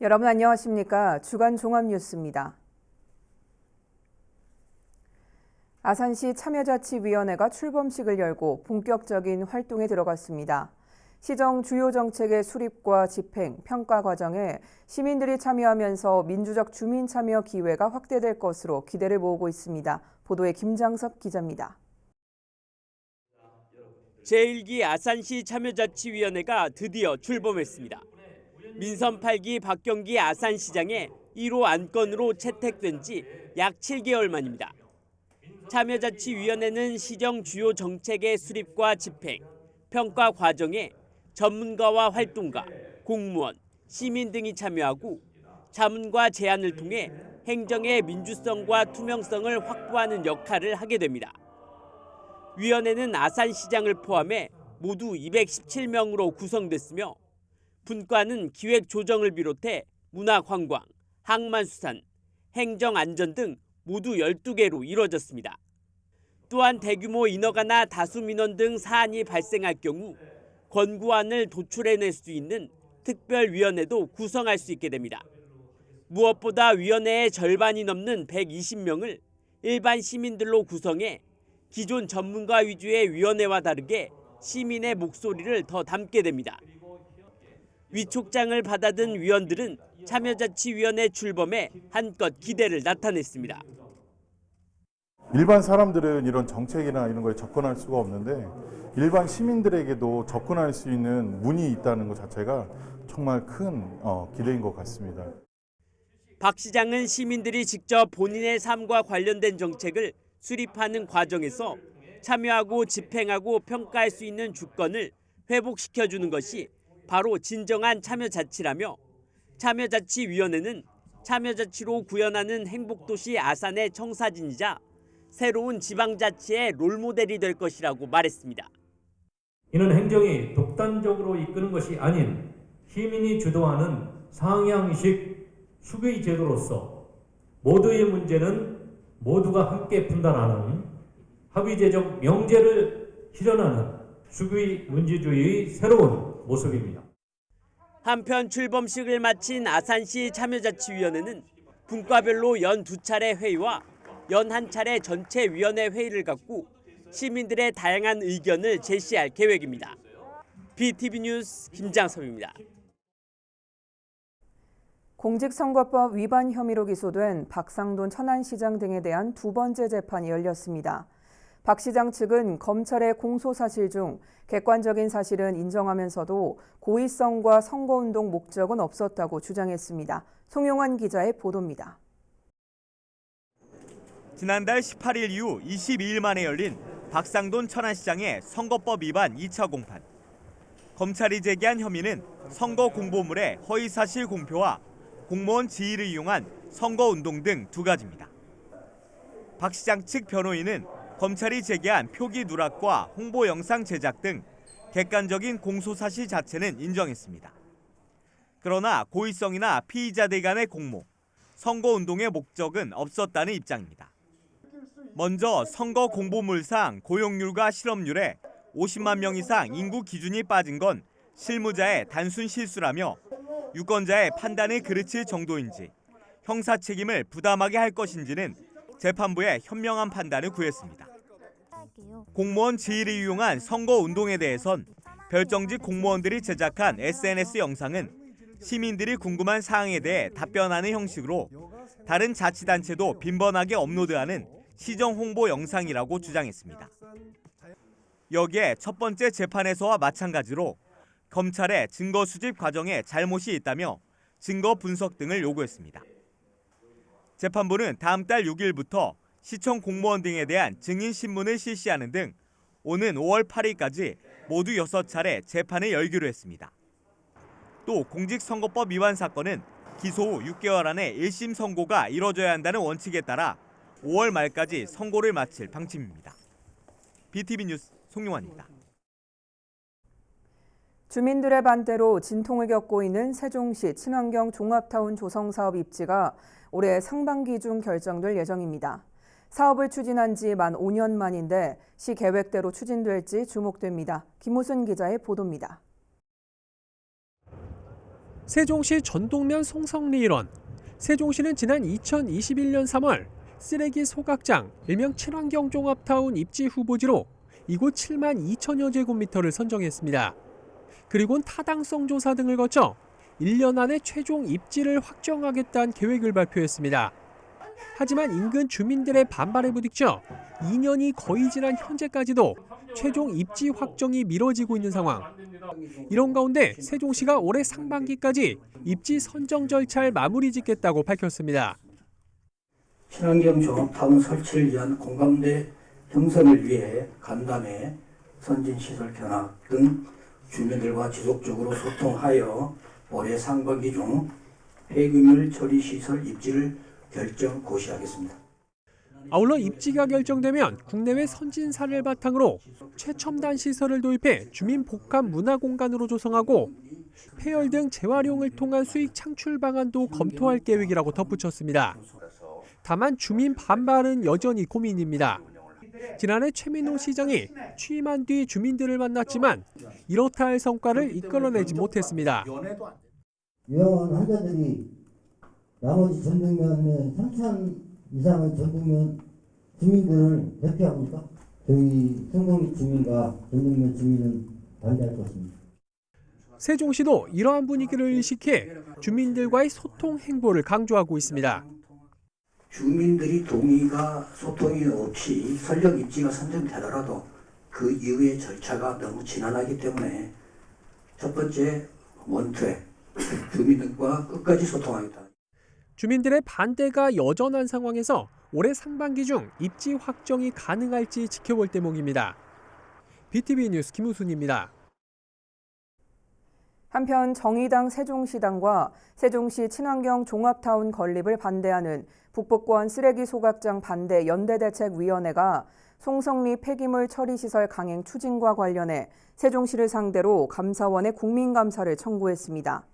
여러분 안녕하십니까? 주간 종합 뉴스입니다. 아산시 참여자치위원회가 출범식을 열고 본격적인 활동에 들어갔습니다. 시정 주요 정책의 수립과 집행, 평가 과정에 시민들이 참여하면서 민주적 주민 참여 기회가 확대될 것으로 기대를 모으고 있습니다. 보도에 김장섭 기자입니다. 제1기 아산시 참여자치위원회가 드디어 출범했습니다. 민선 8기 박경기 아산시장의 1호 안건으로 채택된 지 약 7개월 만입니다. 참여자치위원회는 시정 주요 정책의 수립과 집행, 평가 과정에 전문가와 활동가, 공무원, 시민 등이 참여하고 자문과 제안을 통해 행정의 민주성과 투명성을 확보하는 역할을 하게 됩니다. 위원회는 아산시장을 포함해 모두 217명으로 구성됐으며 분과는 기획조정을 비롯해 문화관광, 항만수산, 행정안전 등 모두 12개로 이뤄졌습니다. 또한 대규모 인허가나 다수 민원 등 사안이 발생할 경우 권고안을 도출해낼 수 있는 특별위원회도 구성할 수 있게 됩니다. 무엇보다 위원회의 절반이 넘는 120명을 일반 시민들로 구성해 기존 전문가 위주의 위원회와 다르게 시민의 목소리를 더 담게 됩니다. 위촉장을 받아든 위원들은 참여자치위원회 출범에 한껏 기대를 나타냈습니다. 일반 사람들은 이런 정책이나 이런 거에 접근할 수가 없는데 일반 시민들에게도 접근할 수 있는 문이 있다는 것 자체가 정말 큰 어, 기대인 것 같습니다. 박 시장은 시민들이 직접 본인의 삶과 관련된 정책을 수립하는 과정에서 참여하고 집행하고 평가할 수 있는 주권을 회복시켜주는 것이 바로 진정한 참여자치라며 참여자치위원회는 참여자치로 구현하는 행복도시 아산의 청사진이자 새로운 지방자치의 롤모델이 될 것이라고 말했습니다. 이는 행정이 독단적으로 이끄는 것이 아닌 시민이 주도하는 상향식 수교의 제도로서 모두의 문제는 모두가 함께 분단하는 합의제적 명제를 실현하는 수교의 문제주의의 새로운 모습입니다. 한편 출범식을 마친 아산시 참여자치위원회는 분과별로 연 두 차례 회의와 연 한 차례 전체 위원회 회의를 갖고 시민들의 다양한 의견을 제시할 계획입니다. BTV 뉴스 김장섭입니다. 공직선거법 위반 혐의로 기소된 박상돈 천안시장 등에 대한 두 번째 재판이 열렸습니다. 박 시장 측은 검찰의 공소 사실 중 객관적인 사실은 인정하면서도 고의성과 선거운동 목적은 없었다고 주장했습니다. 송용환 기자의 보도입니다. 지난달 18일 이후 22일 만에 열린 박상돈 천안시장의 선거법 위반 2차 공판. 검찰이 제기한 혐의는 선거 공보물의 허위 사실 공표와 공무원 지위를 이용한 선거 운동 등 두 가지입니다. 박 시장 측 변호인은 검찰이 제기한 표기 누락과 홍보 영상 제작 등 객관적인 공소 사실 자체는 인정했습니다. 그러나 고의성이나 피의자들 간의 공모, 선거 운동의 목적은 없었다는 입장입니다. 먼저 선거 공보물상 고용률과 실업률에 50만 명 이상 인구 기준이 빠진 건 실무자의 단순 실수라며 유권자의 판단을 그르칠 정도인지 형사 책임을 부담하게 할 것인지는 재판부에 현명한 판단을 구했습니다. 공무원 지위를 이용한 선거 운동에 대해선 별정직 공무원들이 제작한 SNS 영상은 시민들이 궁금한 사항에 대해 답변하는 형식으로 다른 자치단체도 빈번하게 업로드하는 시정 홍보 영상이라고 주장했습니다. 여기에 첫 번째 재판에서와 마찬가지로 검찰의 증거 수집 과정에 잘못이 있다며 증거 분석 등을 요구했습니다. 재판부는 다음 달 6일부터 시청 공무원 등에 대한 증인 신문을 실시하는 등 오는 5월 8일까지 모두 6차례 재판을 열기로 했습니다. 또 공직선거법 위반 사건은 기소 후 6개월 안에 1심 선고가 이뤄져야 한다는 원칙에 따라 5월 말까지 선고를 마칠 방침입니다. BTV 뉴스 송용환입니다. 주민들의 반대로 진통을 겪고 있는 세종시 친환경 종합타운 조성 사업 입지가 올해 상반기 중 결정될 예정입니다. 사업을 추진한 지 만 5년 만인데 시 계획대로 추진될지 주목됩니다. 김호순 기자의 보도입니다. 세종시 전동면 송성리 일원. 세종시는 지난 2021년 3월 쓰레기 소각장 일명 친환경 종합타운 입지 후보지로 이곳 7만 2천여 제곱미터를 선정했습니다. 그리고는 타당성 조사 등을 거쳐 1년 안에 최종 입지를 확정하겠다는 계획을 발표했습니다. 하지만 인근 주민들의 반발에 부딪혀 2년이 거의 지난 현재까지도 최종 입지 확정이 미뤄지고 있는 상황. 이런 가운데 세종시가 올해 상반기까지 입지 선정 절차를 마무리 짓겠다고 밝혔습니다. 친환경 종합타운 설치를 위한 공감대 형성을 위해 간담회, 선진시설 견학 등 주민들과 지속적으로 소통하여 올해 상반기 중 폐기물 처리 시설 입지를 결정 고시하겠습니다. 아울러 입지가 결정되면 국내외 선진 사례를 바탕으로 최첨단 시설을 도입해 주민 복합 문화 공간으로 조성하고 폐열 등 재활용을 통한 수익 창출 방안도 검토할 계획이라고 덧붙였습니다. 다만 주민 반발은 여전히 고민입니다. 지난해 최민호 시장이 취임한 뒤 주민들을 만났지만 이렇다 할 성과를 이끌어내지 못했습니다. 유형원 환자들이 나머지 전등면의 3천 이상의 전등면 주민들을 대표합니까? 저희 성동리 주민과 전등면 주민은 반대할 것입니다. 세종시도 이러한 분위기를 의식해 주민들과의 소통 행보를 강조하고 있습니다. 주민들이 동의가 소통이 없이 설령 입지가 선정되더라도 그 이후의 절차가 너무 지난하기 때문에 첫 번째 원투에 주민들과 끝까지 소통하겠다. 주민들의 반대가 여전한 상황에서 올해 상반기 중 입지 확정이 가능할지 지켜볼 대목입니다. BTV 뉴스 김우순입니다. 한편 정의당 세종시당과 세종시 친환경 종합타운 건립을 반대하는 북부권 쓰레기 소각장 반대 연대대책위원회가 송성리 폐기물 처리시설 강행 추진과 관련해 세종시를 상대로 감사원에 국민감사를 청구했습니다.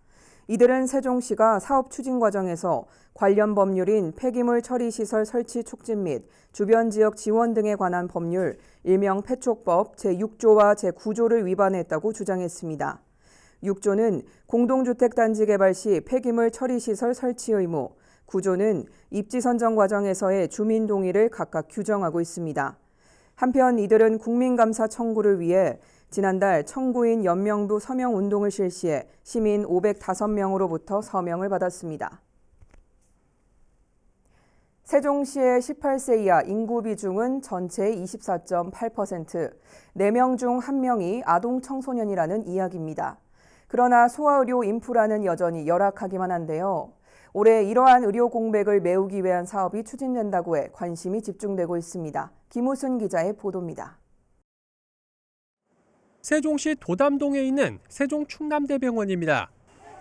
이들은 세종시가 사업 추진 과정에서 관련 법률인 폐기물 처리 시설 설치 촉진 및 주변 지역 지원 등에 관한 법률 일명 폐촉법 제6조와 제9조를 위반했다고 주장했습니다. 6조는 공동주택단지 개발 시 폐기물 처리 시설 설치 의무, 9조는 입지 선정 과정에서의 주민 동의를 각각 규정하고 있습니다. 한편 이들은 국민감사 청구를 위해 지난달 청구인 연명부 서명 운동을 실시해 시민 505명으로부터 서명을 받았습니다. 세종시의 18세 이하 인구 비중은 전체의 24.8%, 4명 중 1명이 아동 청소년이라는 이야기입니다. 그러나 소아의료 인프라는 여전히 열악하기만 한데요. 올해 이러한 의료 공백을 메우기 위한 사업이 추진된다고 해 관심이 집중되고 있습니다. 김우순 기자의 보도입니다. 세종시 도담동에 있는 세종 충남대병원입니다.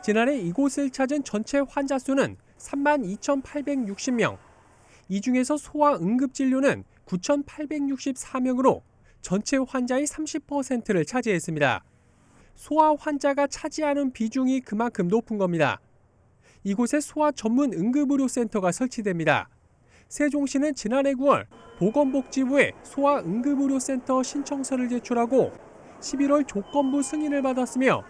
지난해 이곳을 찾은 전체 환자 수는 3만 2,860명. 이 중에서 소아 응급진료는 9,864명으로 전체 환자의 30%를 차지했습니다. 소아 환자가 차지하는 비중이 그만큼 높은 겁니다. 이곳에 소아 전문 응급의료센터가 설치됩니다. 세종시는 지난해 9월 보건복지부에 소아 응급의료센터 신청서를 제출하고 11월 조건부 승인을 받았으며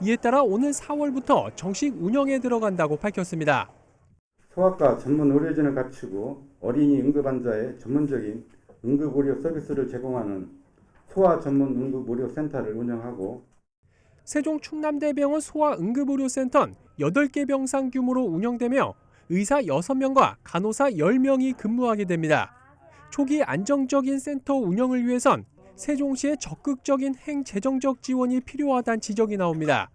이에 따라 오늘 4월부터 정식 운영에 들어간다고 밝혔습니다. 소아과 전문 의료진을 갖추고 어린이 응급 환자의 전문적인 응급 의료 서비스를 제공하는 소아 전문 응급 의료 센터를 운영하고 세종 충남대병원 소아 응급의료센터는 8개 병상 규모로 운영되며 의사 6명과 간호사 10명이 근무하게 됩니다. 초기 안정적인 센터 운영을 위해선 세종시의 적극적인 행재정적 지원이 필요하다는 지적이 나옵니다.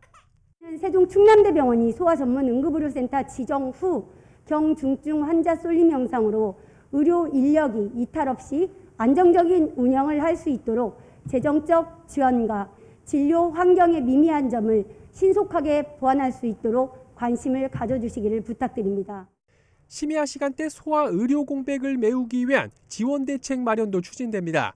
세종 충남대병원이 소아 전문 응급의료센터 지정 후 경중증 환자 쏠림 영상으로 의료 인력이 이탈 없이 안정적인 운영을 할 수 있도록 재정적 지원과 진료 환경의 미미한 점을 신속하게 보완할 수 있도록 관심을 가져주시기를 부탁드립니다. 심야 시간대 소아 의료 공백을 메우기 위한 지원 대책 마련도 추진됩니다.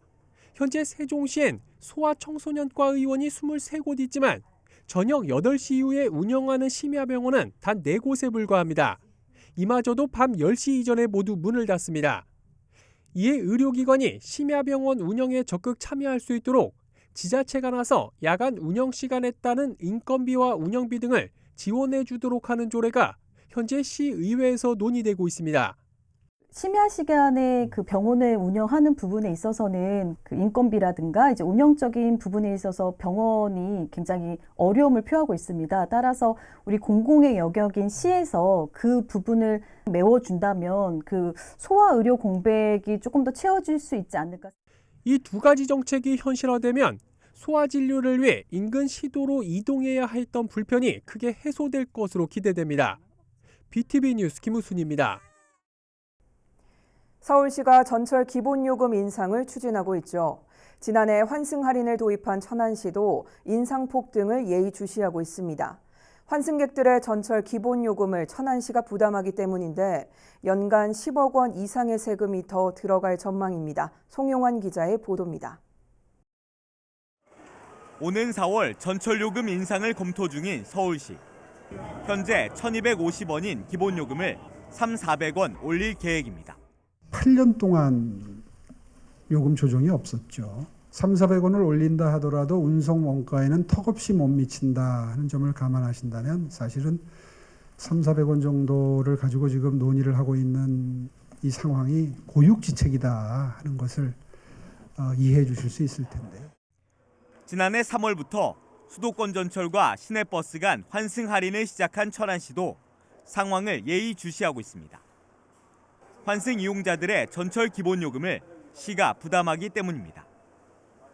현재 세종시엔 소아 청소년과 의원이 23곳 있지만 저녁 8시 이후에 운영하는 심야병원은 단 4곳에 불과합니다. 이마저도 밤 10시 이전에 모두 문을 닫습니다. 이에 의료기관이 심야병원 운영에 적극 참여할 수 있도록 지자체가 나서 야간 운영 시간에 따른 인건비와 운영비 등을 지원해 주도록 하는 조례가 현재 시의회에서 논의되고 있습니다. 심야 시간에 그 병원을 운영하는 부분에 있어서는 그 인건비라든가 이제 운영적인 부분에 있어서 병원이 굉장히 어려움을 표하고 있습니다. 따라서 우리 공공의 영역인 시에서 그 부분을 메워준다면 그 소아 의료 공백이 조금 더 채워질 수 있지 않을까. 이 두 가지 정책이 현실화되면 소아 진료를 위해 인근 시도로 이동해야 했던 불편이 크게 해소될 것으로 기대됩니다. BTV 뉴스 김우순입니다. 서울시가 전철 기본요금 인상을 추진하고 있죠. 지난해 환승 할인을 도입한 천안시도 인상폭 등을 예의주시하고 있습니다. 환승객들의 전철 기본 요금을 천안시가 부담하기 때문인데 연간 10억 원 이상의 세금이 더 들어갈 전망입니다. 송용환 기자의 보도입니다. 오는 4월 전철 요금 인상을 검토 중인 서울시. 현재 1,250원인 기본 요금을 3,400원 올릴 계획입니다. 8년 동안 요금 조정이 없었죠. 3, 400원을 올린다 하더라도 운송 원가에는 턱없이 못 미친다 하는 점을 감안하신다면 사실은 3, 400원 정도를 가지고 지금 논의를 하고 있는 이 상황이 고육지책이다 하는 것을 어, 이해해 주실 수 있을 텐데요. 지난해 3월부터 수도권 전철과 시내버스 간 환승 할인을 시작한 천안시도 상황을 예의주시하고 있습니다. 환승 이용자들의 전철 기본 요금을 시가 부담하기 때문입니다.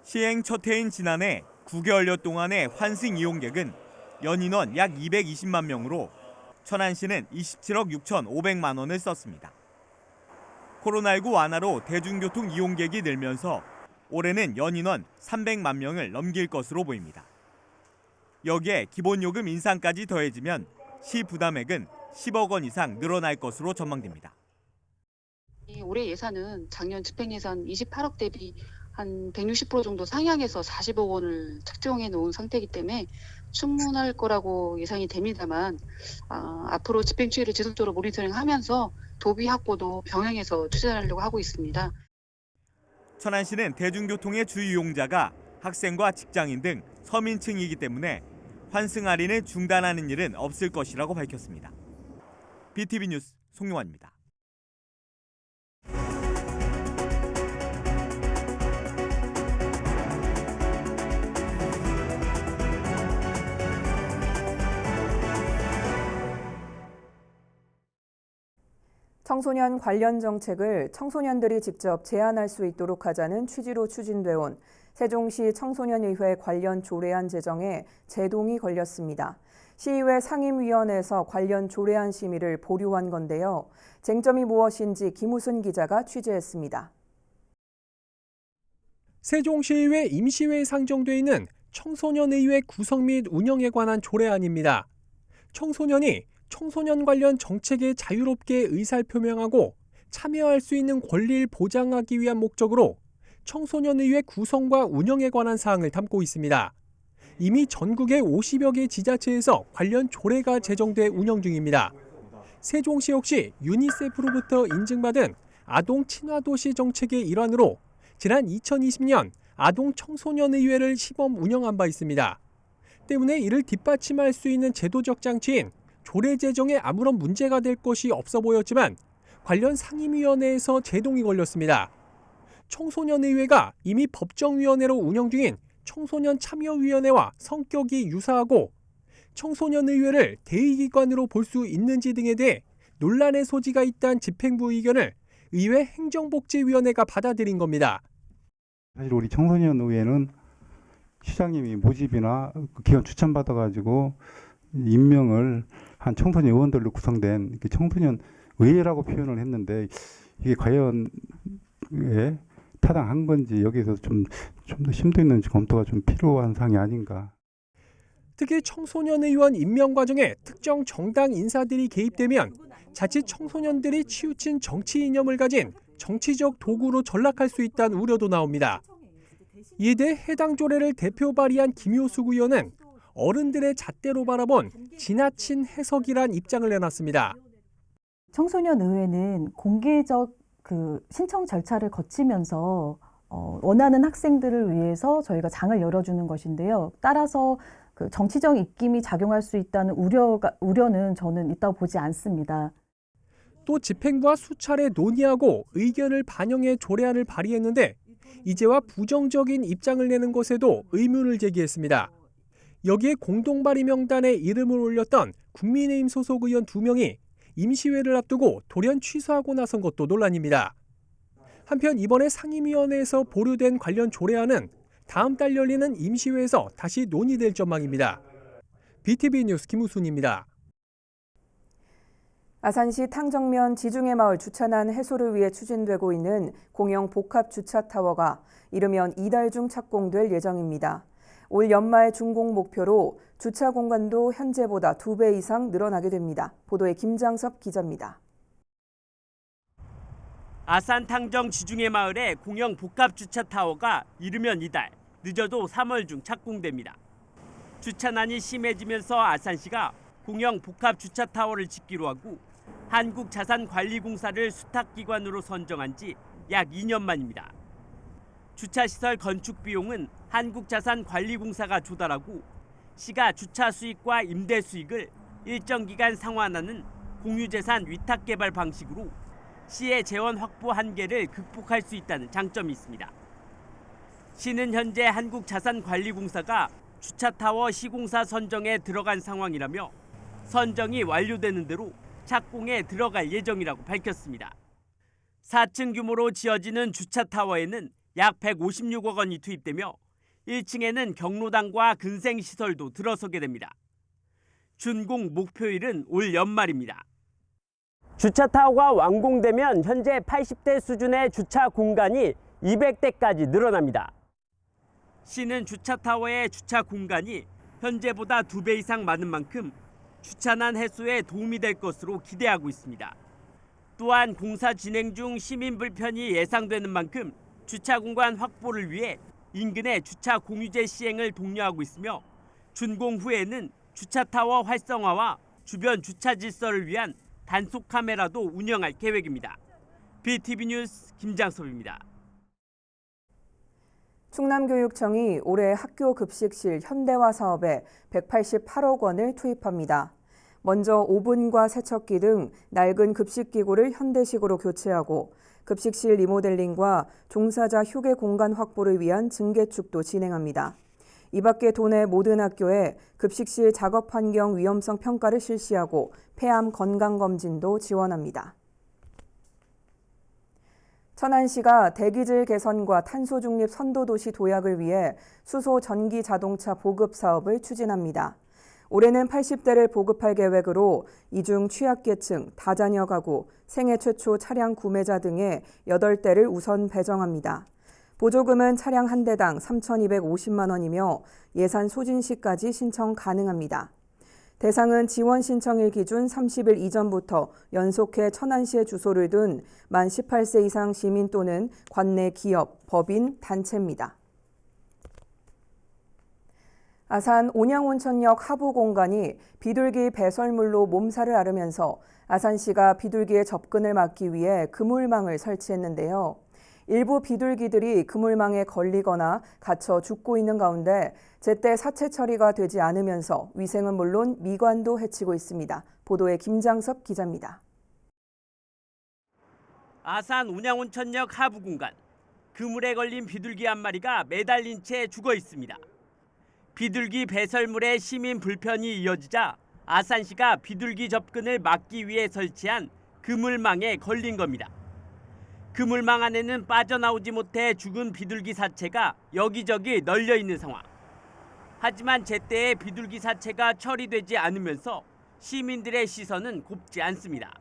시행 첫 해인 지난해 9개월여 동안의 환승 이용객은 연인원 약 220만 명으로 천안시는 27억 6,500만 원을 썼습니다. 코로나19 완화로 대중교통 이용객이 늘면서 올해는 연인원 300만 명을 넘길 것으로 보입니다. 여기에 기본요금 인상까지 더해지면 시 부담액은 10억 원 이상 늘어날 것으로 전망됩니다. 올해 예산은 작년 집행 예산 28억 대비 한 160% 정도 상향해서 40억 원을 책정해 놓은 상태이기 때문에 충분할 거라고 예상이 됩니다만 아, 앞으로 집행 추이를 지속적으로 모니터링하면서 도비 확보도 병행해서 추진하려고 하고 있습니다. 천안 시는 대중교통의 주 이용자가 학생과 직장인 등 서민층이기 때문에 환승 할인을 중단하는 일은 없을 것이라고 밝혔습니다. BTV 뉴스 송용환입니다. 청소년 관련 정책을 청소년들이 직접 제안할 수 있도록 하자는 취지로 추진돼 온 세종시 청소년의회 관련 조례안 제정에 제동이 걸렸습니다. 시의회 상임위원회에서 관련 조례안 심의를 보류한 건데요. 쟁점이 무엇인지 김우순 기자가 취재했습니다. 세종시의회 임시회에 상정돼 있는 청소년의회 구성 및 운영에 관한 조례안입니다. 청소년이 청소년 관련 정책에 자유롭게 의사표명하고 참여할 수 있는 권리를 보장하기 위한 목적으로 청소년의회 구성과 운영에 관한 사항을 담고 있습니다. 이미 전국의 50여 개 지자체에서 관련 조례가 제정돼 운영 중입니다. 세종시 역시 유니세프로부터 인증받은 아동 친화 도시 정책의 일환으로 지난 2020년 아동 청소년 의회를 시범 운영한 바 있습니다. 때문에 이를 뒷받침할 수 있는 제도적 장치인 조례 제정에 아무런 문제가 될 것이 없어 보였지만 관련 상임위원회에서 제동이 걸렸습니다. 청소년 의회가 이미 법정위원회로 운영 중인 청소년 참여위원회와 성격이 유사하고 청소년 의회를 대의기관으로 볼 수 있는지 등에 대해 논란의 소지가 있다는 집행부 의견을 의회 행정복지위원회가 받아들인 겁니다. 사실 우리 청소년 의회는 시장님이 모집이나 그 기관 추천 받아가지고 임명을 한 청소년 의원들로 구성된 그 청소년 의회라고 표현을 했는데 이게 과연 예, 타당한 건지 여기서 좀 좀 더 심도 있는 검토가 좀 필요한 사항이 아닌가. 특히 청소년 의원 임명 과정에 특정 정당 인사들이 개입되면 자칫 청소년들이 치우친 정치 이념을 가진 정치적 도구로 전락할 수 있다는 우려도 나옵니다. 이에 대해 해당 조례를 대표 발의한 김효숙 의원은 어른들의 잣대로 바라본 지나친 해석이란 입장을 내놨습니다. 청소년 의회는 공개적 그 신청 절차를 거치면서 어, 원하는 학생들을 위해서 저희가 장을 열어주는 것인데요. 따라서 그 정치적 입김이 작용할 수 있다는 우려가 우려는 저는 있다고 보지 않습니다. 또 집행부와 수차례 논의하고 의견을 반영해 조례안을 발의했는데 이제와 부정적인 입장을 내는 것에도 의문을 제기했습니다. 여기에 공동 발의 명단에 이름을 올렸던 국민의힘 소속 의원 두 명이 임시회를 앞두고 돌연 취소하고 나선 것도 논란입니다. 한편 이번에 상임위원회에서 보류된 관련 조례안은 다음 달 열리는 임시회에서 다시 논의될 전망입니다. BTV 뉴스 김우순입니다. 아산시 탕정면 지중해 마을 주차난 해소를 위해 추진되고 있는 공영 복합 주차 타워가 이르면 이달 중 착공될 예정입니다. 올 연말 준공 목표로 주차 공간도 현재보다 두배 이상 늘어나게 됩니다. 보도에 김장섭 기자입니다. 아산 탕정 지중해 마을의 공영 복합 주차 타워가 이르면 이달, 늦어도 3월 중 착공됩니다. 주차난이 심해지면서 아산시가 공영 복합 주차 타워를 짓기로 하고 한국자산관리공사를 수탁기관으로 선정한 지 약 2년 만입니다. 주차시설 건축 비용은 한국자산관리공사가 조달하고 시가 주차 수익과 임대 수익을 일정 기간 상환하는 공유재산 위탁 개발 방식으로 시의 재원 확보 한계를 극복할 수 있다는 장점이 있습니다. 시는 현재 한국자산관리공사가 주차타워 시공사 선정에 들어간 상황이라며 선정이 완료되는 대로 착공에 들어갈 예정이라고 밝혔습니다. 4층 규모로 지어지는 주차타워에는 약 156억 원이 투입되며 1층에는 경로당과 근생시설도 들어서게 됩니다. 준공 목표일은 올 연말입니다. 주차타워가 완공되면 현재 80대 수준의 주차 공간이 200대까지 늘어납니다. 시는 주차타워의 주차 공간이 현재보다 두배 이상 많은 만큼 주차난 해소에 도움이 될 것으로 기대하고 있습니다. 또한 공사 진행 중 시민 불편이 예상되는 만큼 주차 공간 확보를 위해 인근의 주차 공유제 시행을 독려하고 있으며 준공 후에는 주차 타워 활성화와 주변 주차 질서를 위한 단속 카메라도 운영할 계획입니다. BTV 뉴스 김장섭입니다. 충남교육청이 올해 학교 급식실 현대화 사업에 188억 원을 투입합니다. 먼저 오븐과 세척기 등 낡은 급식기구를 현대식으로 교체하고 급식실 리모델링과 종사자 휴게 공간 확보를 위한 증개축도 진행합니다. 이 밖에 도내 모든 학교에 급식실 작업 환경 위험성 평가를 실시하고 폐암 건강 검진도 지원합니다. 천안시가 대기질 개선과 탄소 중립 선도 도시 도약을 위해 수소 전기 자동차 보급 사업을 추진합니다. 올해는 80대를 보급할 계획으로 이중 취약계층, 다자녀 가구, 생애 최초 차량 구매자 등의 8대를 우선 배정합니다. 보조금은 차량 한 대당 3,250만 원이며 예산 소진 시까지 신청 가능합니다. 대상은 지원 신청일 기준 30일 이전부터 연속해 천안시에 주소를 둔 만 18세 이상 시민 또는 관내 기업, 법인, 단체입니다. 아산 온양온천역 하부 공간이 비둘기 배설물로 몸살을 앓으면서 아산시가 비둘기의 접근을 막기 위해 그물망을 설치했는데요. 일부 비둘기들이 그물망에 걸리거나 갇혀 죽고 있는 가운데 제때 사체 처리가 되지 않으면서 위생은 물론 미관도 해치고 있습니다. 보도에 김장섭 기자입니다. 아산 운양온천역 하부 공간. 그물에 걸린 비둘기 한 마리가 매달린 채 죽어 있습니다. 비둘기 배설물에 시민 불편이 이어지자 아산시가 비둘기 접근을 막기 위해 설치한 그물망에 걸린 겁니다. 그물망 안에는 빠져나오지 못해 죽은 비둘기 사체가 여기저기 널려 있는 상황. 하지만 제때에 비둘기 사체가 처리되지 않으면서 시민들의 시선은 곱지 않습니다.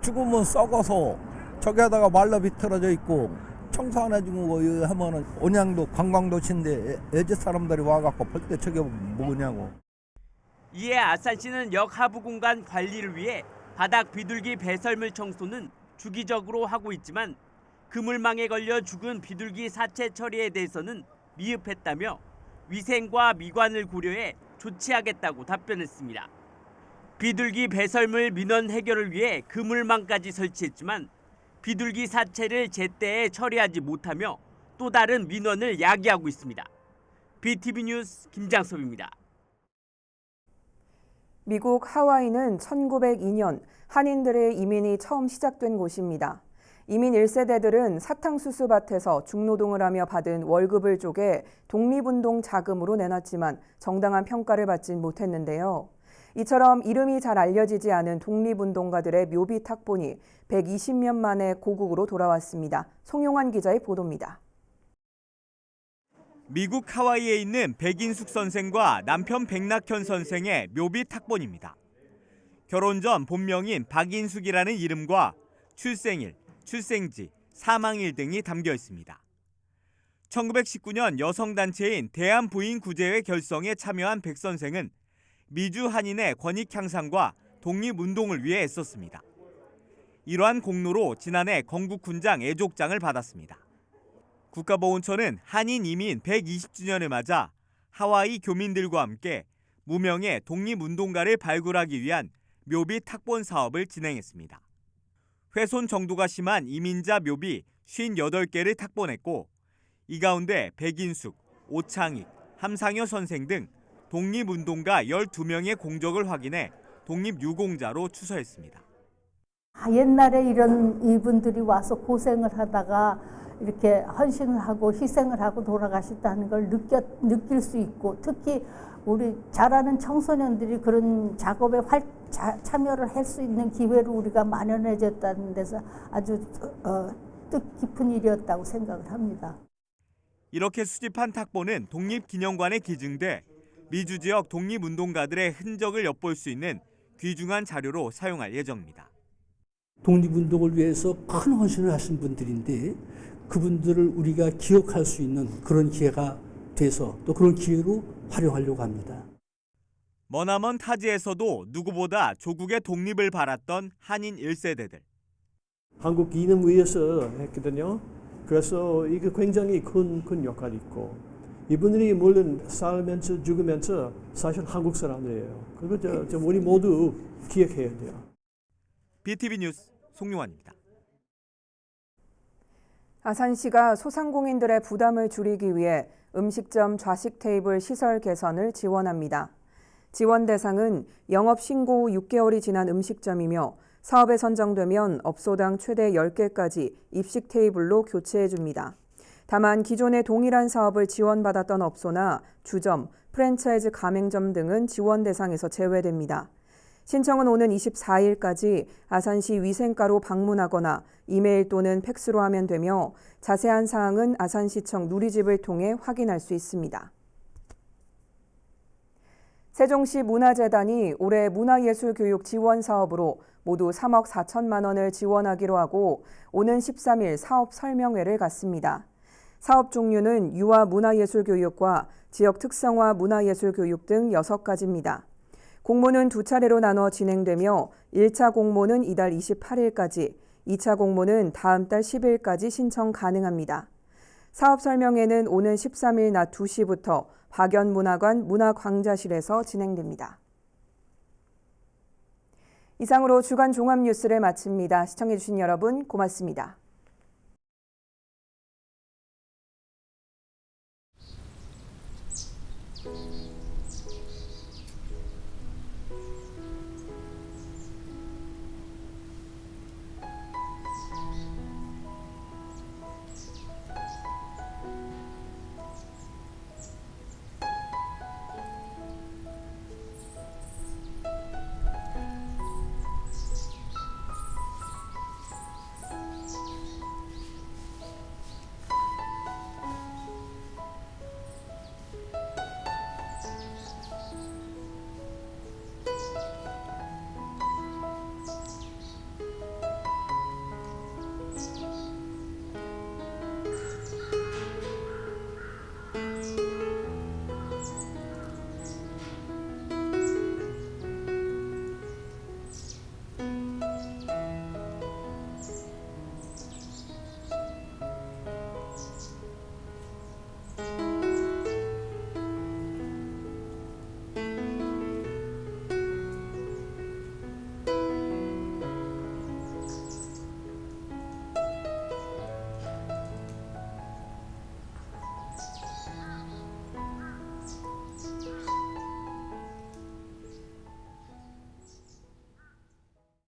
죽으면 썩어서 저기에다가 말라 비틀어져 있고 청소 뭐 이거 하면은 온양도 관광도시인데 애지 사람들이 와갖고 볼때 저게 뭐냐고. 이에 아산시는 역 하부 공간 관리를 위해 바닥 비둘기 배설물 청소는 주기적으로 하고 있지만 그물망에 걸려 죽은 비둘기 사체 처리에 대해서는 미흡했다며 위생과 미관을 고려해 조치하겠다고 답변했습니다. 비둘기 배설물 민원 해결을 위해 그물망까지 설치했지만 비둘기 사체를 제때에 처리하지 못하며 또 다른 민원을 야기하고 있습니다. BTV 뉴스 김장섭입니다. 미국 하와이는 1902년 한인들의 이민이 처음 시작된 곳입니다. 이민 1세대들은 사탕수수 밭에서 중노동을 하며 받은 월급을 쪼개 독립운동 자금으로 내놨지만 정당한 평가를 받진 못했는데요. 이처럼 이름이 잘 알려지지 않은 독립운동가들의 묘비 탁본이 120년 만에 고국으로 돌아왔습니다. 송용환 기자의 보도입니다. 미국 하와이에 있는 백인숙 선생과 남편 백낙현 선생의 묘비 탁본입니다. 결혼 전 본명인 박인숙이라는 이름과 출생일, 출생지, 사망일 등이 담겨 있습니다. 1919년 여성단체인 대한부인구제회 결성에 참여한 백 선생은 미주 한인의 권익 향상과 독립운동을 위해 애썼습니다. 이러한 공로로 지난해 건국훈장 애족장을 받았습니다. 국가보훈처는 한인 이민 120주년을 맞아 하와이 교민들과 함께 무명의 독립운동가를 발굴하기 위한 묘비 탁본 사업을 진행했습니다. 훼손 정도가 심한 이민자 묘비 58개를 탁본했고 이 가운데 백인숙, 오창익, 함상여 선생 등 독립운동가 12명의 공적을 확인해 독립유공자로 추서했습니다. 아, 옛날에 이런 이분들이 와서 고생을 하다가 이렇게 헌신을 하고 희생을 하고 돌아가셨다는 걸 느껴, 느낄 수 있고 특히 우리 잘하는 청소년들이 그런 작업에 활, 자, 참여를 할 수 있는 기회를 우리가 마련해줬다는 데서 아주 어, 뜻깊은 일이었다고 생각을 합니다. 이렇게 수집한 탁본은 독립기념관에 기증돼 미주 지역 독립운동가들의 흔적을 엿볼 수 있는 귀중한 자료로 사용할 예정입니다. 독립운동을 위해서 큰 헌신을 하신 분들인데 그분들을 우리가 기억할 수 있는 그런 기회가 돼서 또 그런 기회로 활용하려고 합니다. 머나먼 타지에서도 누구보다 조국의 독립을 바랐던 한인 1세대들. 한국 이름 위해서 했거든요. 그래서 이게 굉장히 큰, 큰 역할이 있고 이분들이 물론 살면서 죽으면서 사실 한국 사람들이에요. 그리고 저, 저 우리 모두 기억해야 돼요. BTV 뉴스 송용환입니다. 아산시가 소상공인들의 부담을 줄이기 위해 음식점 좌식 테이블 시설 개선을 지원합니다. 지원 대상은 영업 신고 후 6개월이 지난 음식점이며 사업에 선정되면 업소당 최대 10개까지 입식 테이블로 교체해 줍니다. 다만 기존의 동일한 사업을 지원받았던 업소나 주점, 프랜차이즈 가맹점 등은 지원 대상에서 제외됩니다. 신청은 오는 24일까지 아산시 위생과로 방문하거나 이메일 또는 팩스로 하면 되며 자세한 사항은 아산시청 누리집을 통해 확인할 수 있습니다. 세종시 문화재단이 올해 문화예술교육 지원 사업으로 모두 3억 4천만 원을 지원하기로 하고 오는 13일 사업 설명회를 갖습니다. 사업 종류는 유아 문화예술 교육과 지역 특성화 문화예술 교육 등 6가지입니다. 공모는 두 차례로 나눠 진행되며 1차 공모는 이달 28일까지, 2차 공모는 다음 달 10일까지 신청 가능합니다. 사업 설명회는 오는 13일 낮 2시부터 박연문화관 문화광자실에서 진행됩니다. 이상으로 주간 종합 뉴스를 마칩니다. 시청해주신 여러분 고맙습니다.